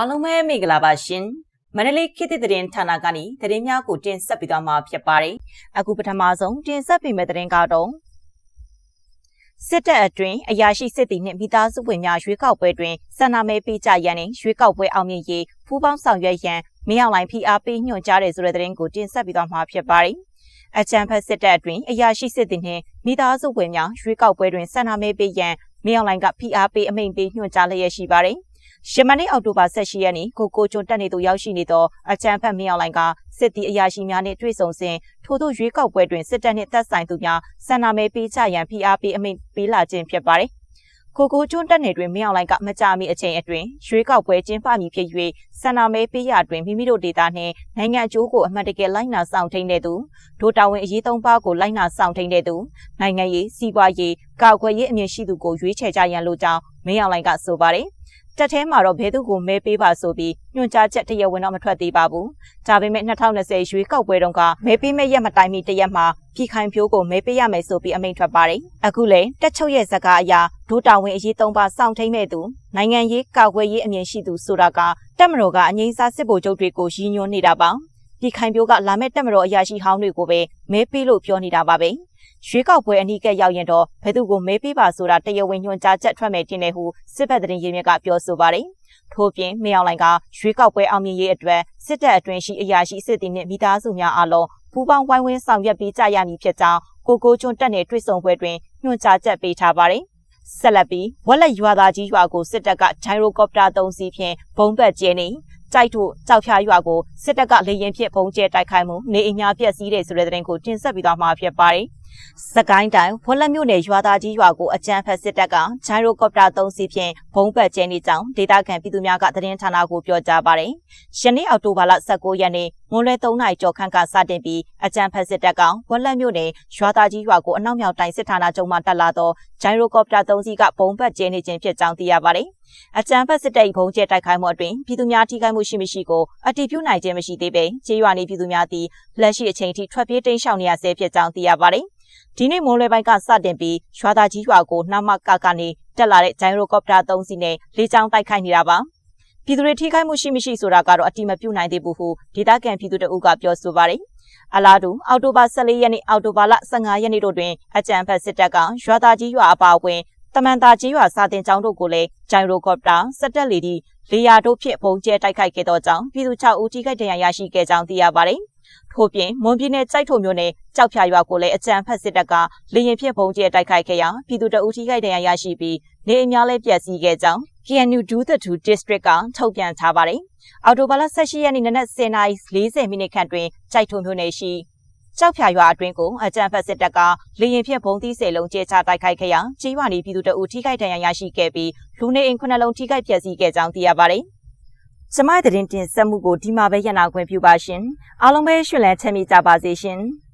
အားလုံးပဲမင်္ဂလာပါရှင်မန္တလေးခေတ်သစ်သတင်းဌာနကနေသတင်းများကိုတင်ဆက်ပေးသွားမှာဖြစ်ပါတယ်အခုပထမဆုံးတင်ဆက်ပေးမယ့်သတင်းကတော့စစ်တပ်အတွင်းအရာရှိစစ်တီနှင့်မိသားစုဝင်များရွေးကောက်ပွဲတွင်ဆန္ဒမဲပေးကြရန်နှင့်ရွေးကောက်ပွဲအောင်မြင်ရေးဖူးပေါင်းဆောင်ရွက်ရန်မင်းအောင်လိုင်ဖိအားပေးညွှန်ကြားတဲ့ဆိုတဲ့သတင်းကိုတင်ဆက်ပေးသွားမှာဖြစ်ပါတယ်အချမ်းဖက်စစ်တပ်အတွင်းအရာရှိစစ်တီနှင့်မိသားစုဝင်များရွေးကောက်ပွဲတွင်ဆန္ဒမဲပေးရန်မင်းအောင်လိုင်ကဖိအားပေးအမိန့်ပေးညွှန်ကြားလျက်ရှိပါတယ် ရှမနေ့အောက်တိုဘာ18ရက်နေ့ကိုကိုကျွန်းတက်နေသူရောက်ရှိနေသောအချမ်းဖက်မင်းအောင်လိုင်ကစစ်တီအရာရှိများနှင့်တွေ့ဆုံစဉ်ထို့သောရွေးကောက်ပွဲတွင်စစ်တပ်နှင့်သက်ဆိုင်သူများဆန္ဒမဲပေးချရန်ဖိအားပေးအမိန့်ပေးလာခြင်းဖြစ်ပါတယ်။ကိုကိုကျွန်းတက်နေတွင်မင်းအောင်လိုင်ကမကြမီအချိန်အတွင်းရွေးကောက်ပွဲကျင်းပမည်ဖြစ်၍ဆန္ဒမဲပေးရတွင်မိမိတို့ဒေသနှင့်နိုင်ငံအကျိုးကိုအမှန်တကယ်လိုက်နာဆောင်ထိန်တဲ့သူဒိုတာဝန်အရေးသုံးပါးကိုလိုက်နာဆောင်ထိန်တဲ့သူနိုင်ငံရေးစီးပွားရေးကာကွယ်ရေးအမြင့်ရှိသူကိုရွေးချယ်ကြရန်လိုကြောင်းမင်းအောင်လိုင်ကဆိုပါတယ်။ တက်ထဲမှာတော့ဘဲသူကိုမဲပေးပါဆိုပြီးညွှန်ကြားချက်တရဝင်တော့မထွက်သေးပါဘူး။ဒါပေမဲ့2020ရွေးကောက်ပွဲတုန်းကမဲပေးမဲ့ရက်မတိုင်မီတရက်မှာပြည်ခိုင်ဖြိုးကိုမဲပေးရမယ်ဆိုပြီးအမိန့်ထွက်ပါတယ်။အခုလည်းတက်ချုပ်ရဲ့ဇကာအရာဒိုတာဝင်အရေးသုံးပါစောင့်ထိန်မဲ့သူနိုင်ငံရေးကာကွယ်ရေးအမြင်ရှိသူဆိုတာကတက်မတော်ကအငိမ့်စားစစ်ဗိုလ်ချုပ်တွေကိုရည်ညွှန်းနေတာပါ။ ပြည်ခိုင်ဖြိုးကလာမဲ့တက်မတော်အရာရှိဟောင်းတွေကိုပဲမဲပေးလို့ပြောနေတာပါပဲ။ရွေးကောက်ပွဲအနီးကပ်ရောက်ရင်တော့ဘယ်သူကိုမဲပေးပါဆိုတာတရားဝင်ညွှန်ကြားချက်ထွက်မယ်တင်တယ်ဟုစစ်ဘက်သတင်းရင်းမြစ်ကပြောဆိုပါတယ်။ထို့ပြင်မင်းအောင်လိုင်ကရွေးကောက်ပွဲအောင်မြင်ရေးအတွက်စစ်တပ်အတွင်းရှိအရာရှိစစ်သည်နှင့်မိသားစုများအားလုံးပူးပေါင်းဝိုင်းဝန်းဆောင်ရွက်ပေးကြရမည်ဖြစ်ကြောင်းကိုကိုကျွန်းတက်နယ်တွေ့ဆုံပွဲတွင်ညွှန်ကြားချက်ပေးထားပါတယ်။ ဆက်လက်ပြီးဝက်လက်ရွာသားကြီးရွာကိုစစ်တပ်ကဂျိုင်ရိုကော်ပတာ၃စီးဖြင့်ဘုံဘက်ကျင်းနေကြိုက်ထုတ်ကြောက်ဖြားရွာကိုစစ်တပ်ကလေရင်ဖြင့်ပုံကျဲတိုက်ခိုက်မှုနေအိမ်များပျက်စီးတဲ့ဆိုတဲ့သတင်းကိုတင်ဆက်ပြီးသွားမှာဖြစ်ပါတယ်။စကိုင်းတိုင်းဖွလက်မြို့နယ်ရွာသားကြီးရွာကိုအကြမ်းဖက်စစ်တပ်ကဂျိုင်ရိုကော်ပတာ၃စီးဖြင့်ဘုံပတ်ကျဲနေကြောင်းဒေသခံပြည်သူများကသတင်းဌာနကိုပြောကြားပါတယ်။ယနေ့အောက်တိုဘာလ19ရက်နေ့ မွန်းလွဲ3နာရီကျော်ခန့်ကစတင်ပြီးအကြမ်းဖက်စစ်တပ်ကဖွလက်မြို့နယ်ရွာသားကြီးရွာကိုအနောက်မြောက်တိုင်းစစ်ဌာနချုပ်မှတက်လာသောဂျိုင်ရိုကော်ပတာ၃စီးကဘုံပတ်ကျဲနေခြင်းဖြစ်ကြောင်းသိရပါတယ်။အကြမ်းဖက်စစ်တပ်ဘုံကျဲတိုက်ခိုက်မှုအတွင်းပြည်သူများထိခိုက်မှုရှိမရှိကိုအတည်ပြုနိုင်ခြင်းမရှိသေးပေကျေးရွာနေပြည်သူများသည်လက်ရှိအချိန်ထိထွက်ပြေးတိမ်းရှောင်နေရဆဲဖြစ်ကြောင်းသိရပါတယ်။ဒီနေ့မိုးလွယ်ပိုင်းကစတင်ပြီးရွာသားကြီးရွာကိုနှမကကနေတက်လာတဲ့ဂျိုင်ရိုကော်ပတာ၃စီးနဲ့လေကြောင်းတိုက်ခိုက်နေတာပါ ပြည်သူတွေထိခိုက်မှုရှိမရှိဆိုတာကတော့အတိမပြုနိုင်သေးဘူးဟုဒေသခံပြည်သူတို့ကပြောဆိုပါတယ်အလားတူအော်တိုဘာ14ရက်နေ့အော်တိုဘာလ15ရက်နေ့တို့တွင်အကြံဖက်စစ်တပ်ကရွာသားကြီးရွာအပါအဝင်တမန်တာကြီးရွာစာတင်ကျောင်းတို့ကိုလည်းဂျိုင်ရိုကော်ပတာစက်တက်လီဒီလေယာတို့ဖြင့်ပုံကျဲတိုက်ခိုက်ခဲ့သောကြောင့်ပြည်သူ6ဦးထိခိုက်ဒဏ်ရာရရှိခဲ့ကြောင်းသိရပါတယ်ထို့ပြင်မွန်ပြည်နယ်ကြိုက်ထုံမြို့နယ်ကြောက်ဖြာရွာကိုလည်းအကြမ်းဖက်စစ်တပ်ကလေရင်ဖြင့်ပုံကျဲတိုက်ခိုက်ခဲ့ရာပြည်သူတအူထိခိုက်ဒဏ်ရာရရှိပြီးနေအများလည်းပျက်စီးခဲ့ကြောင်း KNU Do the Two District ကထုတ်ပြန်ထားပါတယ်။အော်တိုဘာလ18ရက်နေ့နနက်10:40မိနစ်ခန့်တွင်ကြိုက်ထုံမြို့နယ်ရှိကြောက်ဖြာရွာအတွင်းကိုအကြမ်းဖက်စစ်တပ်ကလေရင်ဖြင့်ဘုံသီးစေလုံးကျဲချတိုက်ခိုက်ခဲ့ရာကြီးဝါနေပြည်သူတအူထိခိုက်ဒဏ်ရာရရှိခဲ့ပြီးလူနေအိမ်ခုနှလုံးထိခိုက်ပျက်စီးခဲ့ကြောင်းသိရပါတယ်။ကျမရဲ့သတင်းတင်ဆက်မှုကိုဒီမှာပဲရနာခွင့်ပြုပါရှင်အားလုံးပဲရှင်လန်းချမ်းမြေ့ကြပါစေရှင်။